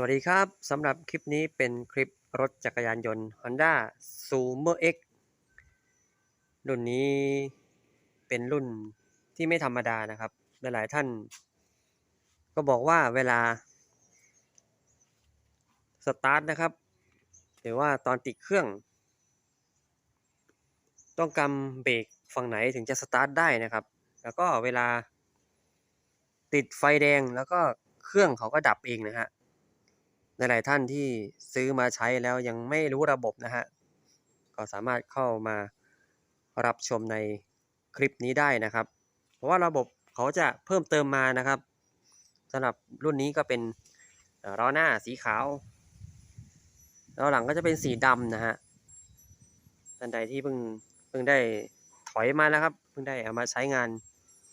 สวัสดีครับสำหรับคลิปนี้เป็นคลิปรถจักรยานยนต์ Honda Sumer X รุ่นนี้เป็นรุ่นที่ไม่ธรรมดานะครับ หลายๆท่าน ก็บอกว่าเวลาสตาร์ทนะครับ หรือว่าตอนติดเครื่อง ต้องกำเบรกฝั่งไหนถึงจะสตาร์ทได้นะครับ แล้วก็เวลาติดไฟแดงแล้วก็เครื่องเขาก็ดับเองนะฮะ หลายๆท่านที่ซื้อมาใช้แล้วยังไม่รู้ระบบนะฮะ ก็สามารถเข้ามารับชมในคลิปนี้ได้นะครับ เพราะว่าระบบเขาจะเพิ่มเติมมานะครับสำหรับรุ่นนี้ก็เป็นเอ่อล้อหน้าสีขาวล้อหลังก็จะเป็นสีดำนะฮะท่านใดที่เพิ่งเพิ่งได้ถอยมาแล้วครับ เพิ่งได้เอามาใช้งาน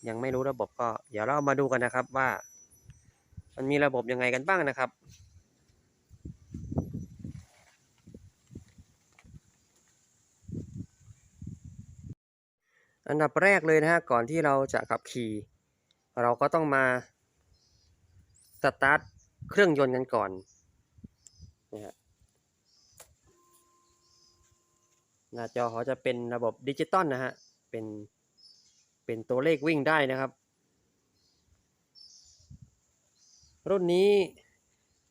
ยังไม่รู้ระบบก็ เดี๋ยวเรามาดูกันนะครับว่า มันมีระบบยังไงกันบ้างนะครับ อันดับแรกเลยนะฮะก่อนที่เราจะขับขี่ เราก็ต้องมาสตาร์ทเครื่องยนต์กันก่อนนะฮะหน้าจอเขาจะเป็นระบบดิจิตอลนะฮะเป็นเป็นตัวเลขวิ่งได้นะครับ รุ่นนี้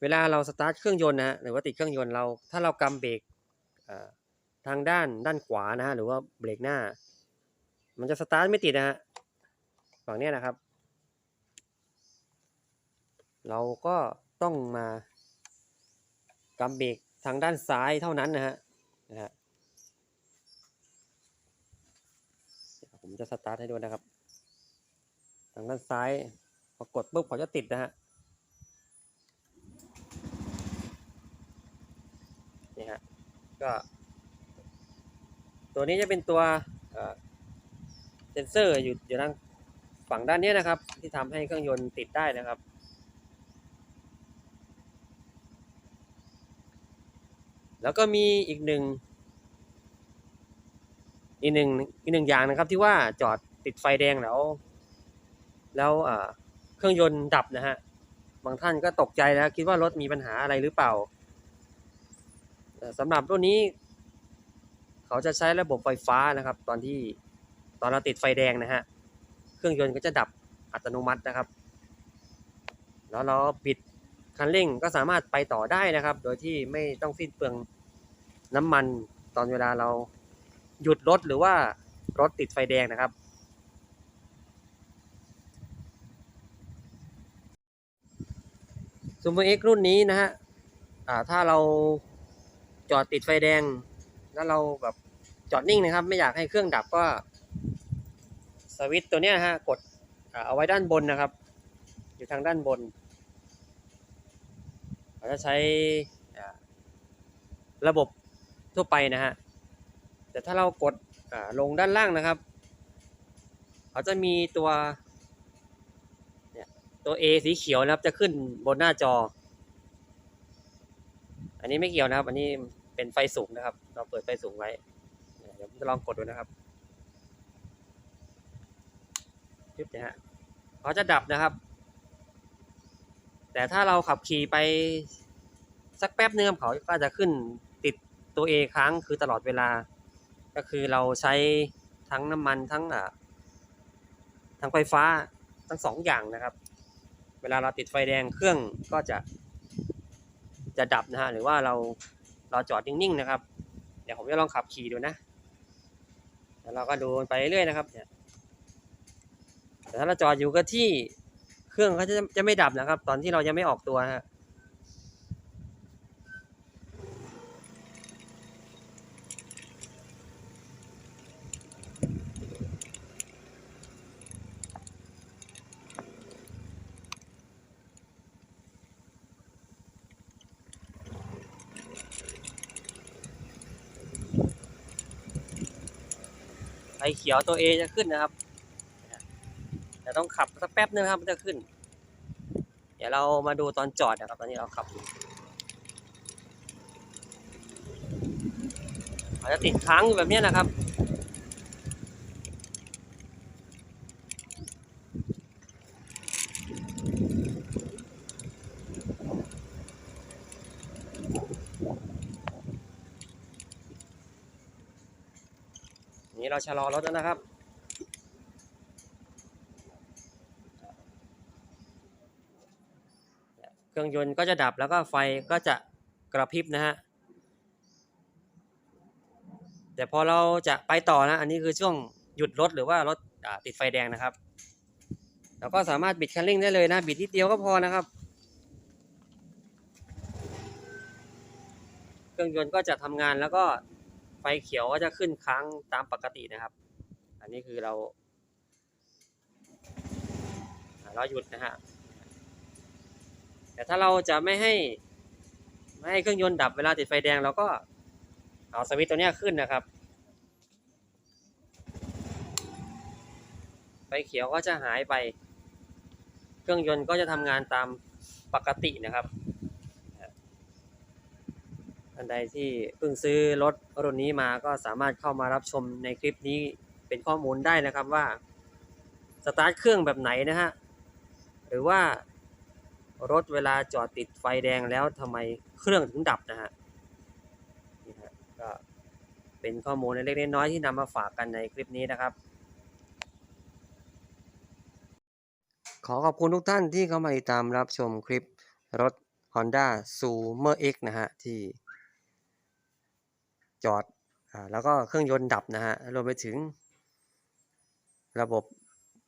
เวลาเราสตาร์ทเครื่องยนต์นะฮะหรือว่าติดเครื่องยนต์เรา ถ้าเรากำเบรกทางด้านด้านขวานะฮะหรือว่าเบรกหน้า มันจะสตาร์ทไม่ติดนะฮะฝั่งนี้นะครับ เราก็ต้องมากำเบรกทางด้านซ้ายเท่านั้นนะฮะนะฮะผมจะสตาร์ทให้ดูนะครับ ทางด้านซ้ายพอกดปุ๊บเขาจะติดนะฮะนี่ฮะก็ ตัวนี้จะเป็นตัว เซนเซอร์อยู่อยู่ทางฝั่งด้านนี้นะครับ ที่ทำให้เครื่องยนต์ติดได้นะครับ แล้วก็มีอีกหนึ่งอีกหนึ่งอีกหนึ่งอย่างนะครับที่ว่าจอดติดไฟแดงแล้ว แล้วเครื่องยนต์ดับนะฮะบางท่านก็ตกใจแล้วคิดว่ารถมีปัญหาอะไรหรือเปล่าสำหรับรุ่นนี้ เขาจะใช้ระบบไฟฟ้านะครับ ตอนที่ ตอนเราติดไฟแดงนะฮะ เครื่องยนต์ก็จะดับอัตโนมัตินะครับ แล้วเราปิดคันเร่งก็สามารถไปต่อได้นะครับ โดยที่ไม่ต้องสิ้นเปลืองน้ำมันตอนเวลาเราหยุดรถหรือว่ารถติดไฟแดงนะครับ ซูเปอร์เอ็กรุ่นนี้นะฮะถ้าเราจอดติดไฟแดง แล้วเราแบบจอดนิ่งนะครับ ไม่อยากให้เครื่องดับก็ สวิตตัวเนี้ยฮะกดเอาไว้ด้านบนนะครับ อยู่ทางด้านบนเราจะใช้ระบบทั่วไปนะฮะแต่ถ้าเรากดลงด้านล่างนะครับเขาจะมีตัวตัว A สีเขียวนะครับจะขึ้นบนหน้าจอ อันนี้ไม่เกี่ยวนะครับ อันนี้เป็นไฟสูงนะครับ เราเปิดไฟสูงไว้ เดี๋ยวผมจะลองกดดูนะครับ ยึบนะฮะเขาจะดับนะครับ แต่ถ้าเราขับขี่ไปสักแป๊บเนึงครับเขาก็จะขึ้นติดตัว A ค้างคือตลอดเวลา ก็คือเราใช้ทั้งน้ำมันทั้งอ่าทั้งไฟฟ้าทั้งสองอย่างนะครับ เวลาเราติดไฟแดงเครื่องก็จะจะดับนะฮะหรือว่าเราเราจอดนิ่งๆนะครับ เดี๋ยวผมจะลองขับขี่ดูนะแล้วเราก็ดูไปเรื่อยๆนะครับเนี่ย แต่ถ้าเราจอดอยู่กับที่เครื่องเขาจะจะไม่ดับนะครับ ตอนที่เรายังไม่ออกตัวฮะไฟเขียวตัว A จะขึ้นนะครับ ต้องขับสักแป๊บนึงครับมันจะขึ้น เดี๋ยวเรามาดูตอนจอดนะครับ ตอนนี้เราขับอาจจะติดค้างอยู่แบบนี้นะครับนี่เราชะลอรถแล้วนะครับ เครื่องยนต์ก็จะดับแล้วก็ไฟก็จะกระพริบนะฮะแต่พอเราจะไปต่อนะ อันนี้คือช่วงหยุดรถหรือว่ารถติดไฟแดงนะครับเราก็สามารถบิดคันเร่งได้เลยนะ บิดนิดเดียวก็พอนะครับ เครื่องยนต์ก็จะทำงานแล้วก็ไฟเขียวก็จะขึ้นค้างตามปกตินะครับ อันนี้คือเราอ่าเราหยุดนะฮะ แต่ถ้าเราจะไม่ให้ไม่ให้เครื่องยนต์ดับเวลาติดไฟแดงเราก็เอาสวิตช์ตัวนี้ขึ้นนะครับ ไฟเขียวก็จะหายไป เครื่องยนต์ก็จะทำงานตามปกตินะครับอันใดที่เพิ่งซื้อรถรุ่นนี้มาก็สามารถเข้ามารับชมในคลิปนี้เป็นข้อมูลได้นะครับว่าสตาร์ทเครื่องแบบไหนนะฮะ หรือว่า รถเวลาจอดติดไฟแดงแล้วทำไมเครื่องถึงดับนะฮะนี่ฮะก็เป็นข้อมูลเล็กๆน้อยๆที่นำมาฝากกันในคลิปนี้นะครับ ขอขอบคุณทุกท่านที่เข้ามาติดตามรับชมคลิปรถ Honda s u m e r X นะฮะที่จอดอ่าแล้วก็เครื่องยนต์ดับนะฮะรวมไปถึงระบบ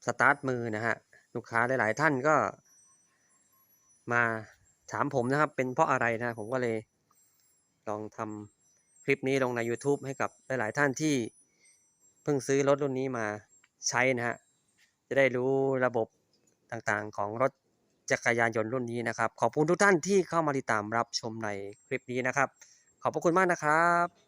สตาร์ทมือนะฮะลูกค้าหลาย ๆ ท่านก็ มาถามผมนะครับ เป็นเพราะอะไรนะผมก็เลยลองทำคลิปนี้ลงใน YouTube ให้กับหลาย ๆ ท่านที่เพิ่งซื้อรถรุ่นนี้มาใช้นะฮะจะได้รู้ระบบต่างๆของรถจักรยานยนต์รุ่นนี้นะครับ ขอบคุณทุกท่านที่เข้ามาติดตามรับชมในคลิปนี้นะครับ ขอบพระคุณมากนะครับ